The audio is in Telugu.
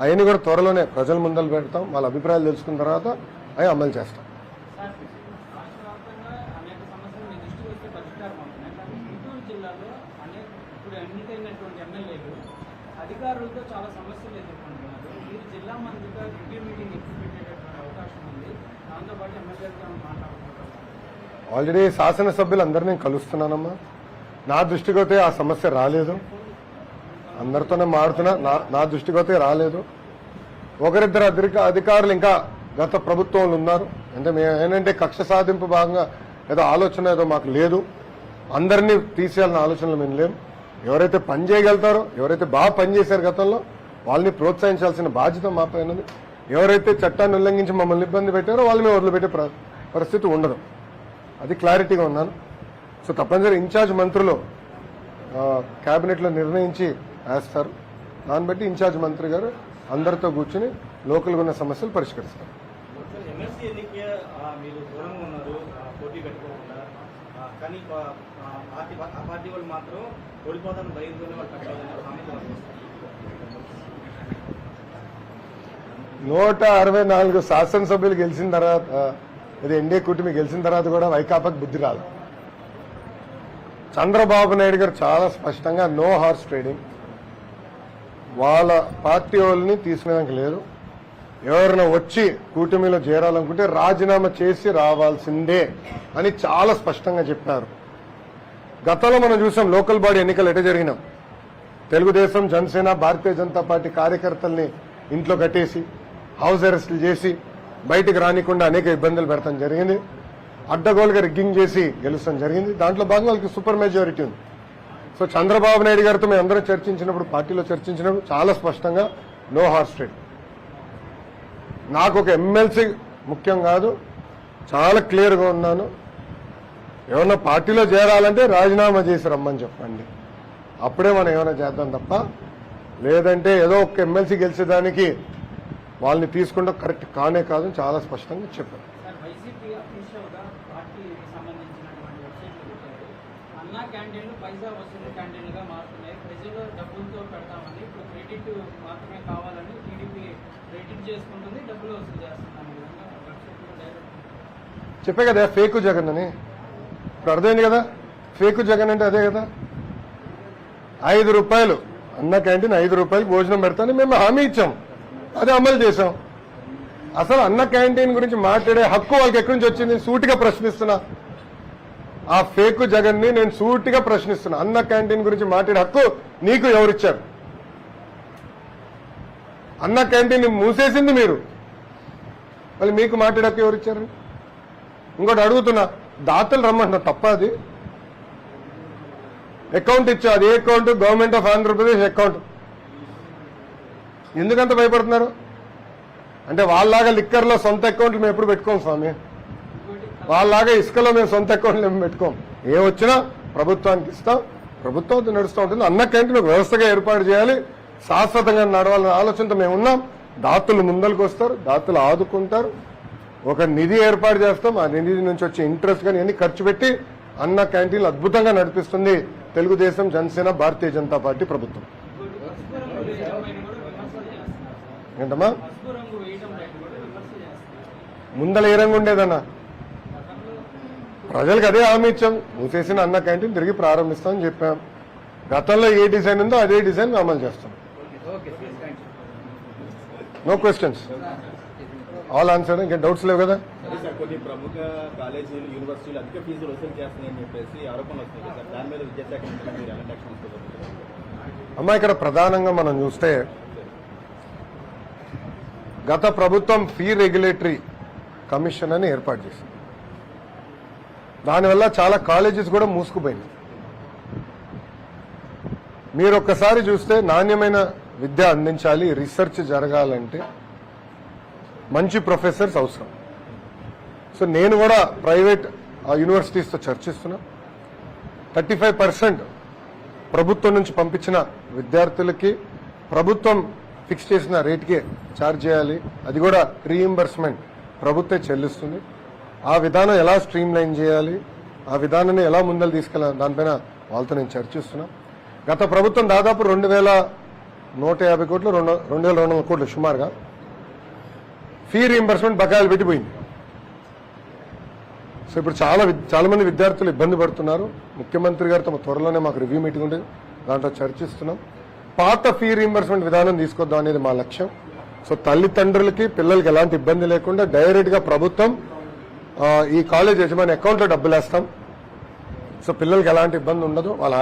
అవన్నీ కూడా త్వరలోనే ప్రజల ముందలు పెడతాం. వాళ్ళ అభిప్రాయాలు తెలుసుకున్న తర్వాత అవి అమలు చేస్తాం. అధికారులతో చాలా సమస్యలు ఎదుర్కొంటున్నారు. మీరు జిల్లా మంత్రిగా రివ్యూ మీటింగ్ పెట్టేటటువంటి అవకాశం ఉంది? దాంతోపాటు ఆల్రెడీ శాసనసభ్యులు అందరినీ నేను కలుస్తున్నానమ్మా. నా దృష్టికి అయితే ఆ సమస్య రాలేదు. అందరితోనే మారుతున్నా నా నా దృష్టికి అయితే రాలేదు. ఒకరిద్దరు అధిక అధికారులు ఇంకా గత ప్రభుత్వంలో ఉన్నారు. అంటే మేము ఏంటంటే కక్ష సాధింపు భాగంగా ఏదో ఆలోచన ఏదో మాకు లేదు. అందరినీ తీసేయాలన్న ఆలోచనలు మేము లేము ఎవరైతే పని చేయగలుగుతారో ఎవరైతే బాగా పనిచేశారు గతంలో వాళ్ళని ప్రోత్సహించాల్సిన బాధ్యత మా పైన ఎవరైతే చట్టాన్ని ఉల్లంఘించి మమ్మల్ని ఇబ్బంది పెట్టారో వాళ్ళని మేము వదిలిపెట్టే ప్ర- పరిస్థితి ఉండదు. అది క్లారిటీగా ఉన్నాను. సో తప్పనిసరి ఇన్ఛార్జ్ మంత్రులు క్యాబినెట్లో నిర్ణయించి వేస్తారు దాన్ని బట్టి ఇన్ఛార్జ్ మంత్రి గారు అందరితో కూర్చుని లోకల్గా ఉన్న సమస్యలు పరిష్కరిస్తారు. నూట అరవై నాలుగు శాసనసభ్యులు గెలిచిన తర్వాత ఇది ఎన్డీఏ కూటమి గెలిచిన తర్వాత కూడా వైకాపాకి బుద్ధి రాదు. చంద్రబాబు నాయుడు గారు చాలా స్పష్టంగా నో హార్స్ ట్రేడింగ్. వాళ్ళ పార్టీ వాళ్ళని తీసుకునేదానికి లేదు ఎవరైనా వచ్చి కూటమిలో చేరాలనుకుంటే రాజీనామా చేసి రావాల్సిందే అని చాలా స్పష్టంగా చెప్పారు. గతంలో మనం చూసాం లోకల్ బాడీ ఎన్నికలు ఎట జరిగినాం. తెలుగుదేశం జనసేన భారతీయ జనతా పార్టీ కార్యకర్తల్ని ఇంట్లో కట్టేసి హౌస్ అరెస్టులు చేసి బయటికి రానికుండా అనేక ఇబ్బందులు పెడతాం జరిగింది. అడ్డగోలుగా రిగ్గింగ్ చేసి గెలుస్తాం జరిగింది. దాంట్లో భాగంగా వాళ్ళకి సూపర్ మెజారిటీ ఉంది. సో చంద్రబాబు నాయుడు గారితో మేము అందరం చర్చించినప్పుడు పార్టీలో చర్చించినప్పుడు చాలా స్పష్టంగా నో హార్స్ ట్రేడ్ నాకు ఒక ఎమ్మెల్సీ ముఖ్యం కాదు చాలా క్లియర్గా ఉన్నాను. ఏమన్నా పార్టీలో చేరాలంటే రాజీనామా చేసి రమ్మని చెప్పండి. అప్పుడే మనం ఏమైనా చేద్దాం తప్ప లేదంటే ఏదో ఒక ఎమ్మెల్సీ గెలిచేదానికి వాళ్ళని తీసుకుంటాం కరెక్ట్ కానే కాదు అని చాలా స్పష్టంగా చెప్పారు. అన్నా క్యాంటీన్లు పైసా వసూలు క్యాంటీన్లుగా మారుతున్నాయి. ప్రజలు డబ్బులతో పెడతామని ఇప్పుడు క్రెడిట్ మాత్రమే కావాలని టీడీపీ క్రెడిట్ చేసుకుంటుంది. డబ్బులు వసూలు చేస్తున్నాం చెప్పే కదా ఫేక్ జగన్ అని. ఇప్పుడు అర్థమైంది కదా? ఫేక్ జగన్ అంటే అదే కదా? ఐదు రూపాయలు. అన్న క్యాంటీన్ ఐదు రూపాయలు భోజనం పెడతానని మేము హామీ ఇచ్చాం. అది అమలు చేశాం. అసలు అన్న క్యాంటీన్ గురించి మాట్లాడే హక్కు వాళ్ళకి ఎక్కడి నుంచి వచ్చింది? సూటిగా ప్రశ్నిస్తున్నా. ఆ ఫేక్ జగన్ని నేను సూటిగా ప్రశ్నిస్తున్నా. అన్న క్యాంటీన్ గురించి మాట్లాడే హక్కు నీకు ఎవరిచ్చారు? అన్న క్యాంటీన్ మూసేసింది మీరు. మళ్ళీ మీకు మాట్లాడే హక్కు ఎవరిచ్చారు? ఇంకోటి అడుగుతున్నా దాతలు రమ్మంటున్నా తప్ప అది. అకౌంట్ ఇచ్చా అది ఏ account? Government of Andhra Pradesh account. ఎందుకంత భయపడుతున్నారు? అంటే వాళ్ళలాగా లిక్కర్లో సొంత అకౌంట్లు మేము ఎప్పుడు పెట్టుకోం స్వామి? వాళ్ళలాగా ఇసుకలో మేము సొంత అకౌంట్లు మేము పెట్టుకోం. ఏ వచ్చినా ప్రభుత్వానికి ఇస్తాం. ప్రభుత్వం నడుస్తూ ఉంటుంది. అన్న క్యాంటీన్ ఒక వ్యవస్థగా ఏర్పాటు చేయాలి. శాశ్వతంగా నడవాలనే ఆలోచనతో మేము ఉన్నాం. దాతలు ముందరకు వస్తారు. దాతలు ఆదుకుంటారు. ఒక నిధి ఏర్పాటు చేస్తాం. ఆ నిధి నుంచి వచ్చే ఇంట్రెస్ట్ కానీ అన్ని ఖర్చు పెట్టి అన్న క్యాంటీన్లు అద్భుతంగా నడిపిస్తుంది తెలుగుదేశం జనసేన భారతీయ జనతా పార్టీ ప్రభుత్వం. ఏంటమ్మా? ముందల ఏ రంగు ఉండేదన్నా? ప్రజలకు అదే హామీ ఇచ్చాం. మూసేసిన అన్న క్యాంటీన్ తిరిగి ప్రారంభిస్తామని చెప్పాం. గతంలో ఏ డిజైన్ ఉందో అదే డిజైన్ అమలు చేస్తాం. నో క్వశ్చన్స్ ఆల్ ఆన్సర్ ఇంకా డౌట్స్ లేవు కదా? కొన్ని ప్రముఖ కాలేజీలు యూనివర్సిటీలు అధిక ఫీజులు వసూలు చేస్తున్నాయని చెప్పేసి ఆరోపణలు వస్తున్నాయి సార్. దాని మీద విద్యాశాఖ మంత్రి మీరు ఎలాంటి యాక్షన్ తీసుకోబోతున్నారు? అమ్మా ఇక్కడ ప్రధానంగా మనం చూస్తే గత ప్రభుత్వం ఫీ రెగ్యులేటరీ కమిషన్ అని ఏర్పాటు చేసింది. దానివల్ల చాలా కాలేజెస్ కూడా మూసుకుపోయినాయి. మీరు ఒక్కసారి చూస్తే నాణ్యమైన విద్య అందించాలి రీసెర్చ్ జరగాలంటే మంచి ప్రొఫెసర్స్ అవసరం. సో నేను కూడా ప్రైవేట్ యూనివర్సిటీస్తో చర్చిస్తున్నా. థర్టీ ఫైవ్ పర్సెంట్ ప్రభుత్వం నుంచి పంపించిన విద్యార్థులకి ప్రభుత్వం ఫిక్స్ చేసిన రేట్కే ఛార్జ్ చేయాలి. అది కూడా రీఇంబర్స్మెంట్ ప్రభుత్వం చెల్లిస్తుంది. ఆ విధానం ఎలా స్ట్రీమ్ లైన్ చేయాలి? ఆ విధానాన్ని ఎలా ముందలు తీసుకెళ్ళాలి? దానిపైన వాళ్ళతో నేను చర్చిస్తున్నా గత ప్రభుత్వం దాదాపు రెండు వేల నూట యాభై కోట్లు రెండు రెండు వేల రెండు వందల కోట్లు సుమారుగా ఫీ రీఎంబర్స్మెంట్ బకాయిలు పెట్టిపోయింది. సో ఇప్పుడు చాలా విద్- చాలా మంది విద్యార్థులు ఇబ్బంది పడుతున్నారు. ముఖ్యమంత్రి గారితో త్వరలోనే మాకు రివ్యూ మీటింగ్ ఉంటుంది దాంట్లో చర్చిస్తున్నాం. పాత ఫీ రీఎంబర్స్మెంట్ విధానం తీసుకొద్దాం అనేది మా లక్ష్యం. సో తల్లిదండ్రులకి పిల్లలకి ఎలాంటి ఇబ్బంది లేకుండా డైరెక్ట్గా ప్రభుత్వం ఈ కాలేజ్ యజమాని అకౌంట్లో డబ్బులు వేస్తాం సో పిల్లలకి ఎలాంటి ఇబ్బంది ఉండదు. వాళ్ళ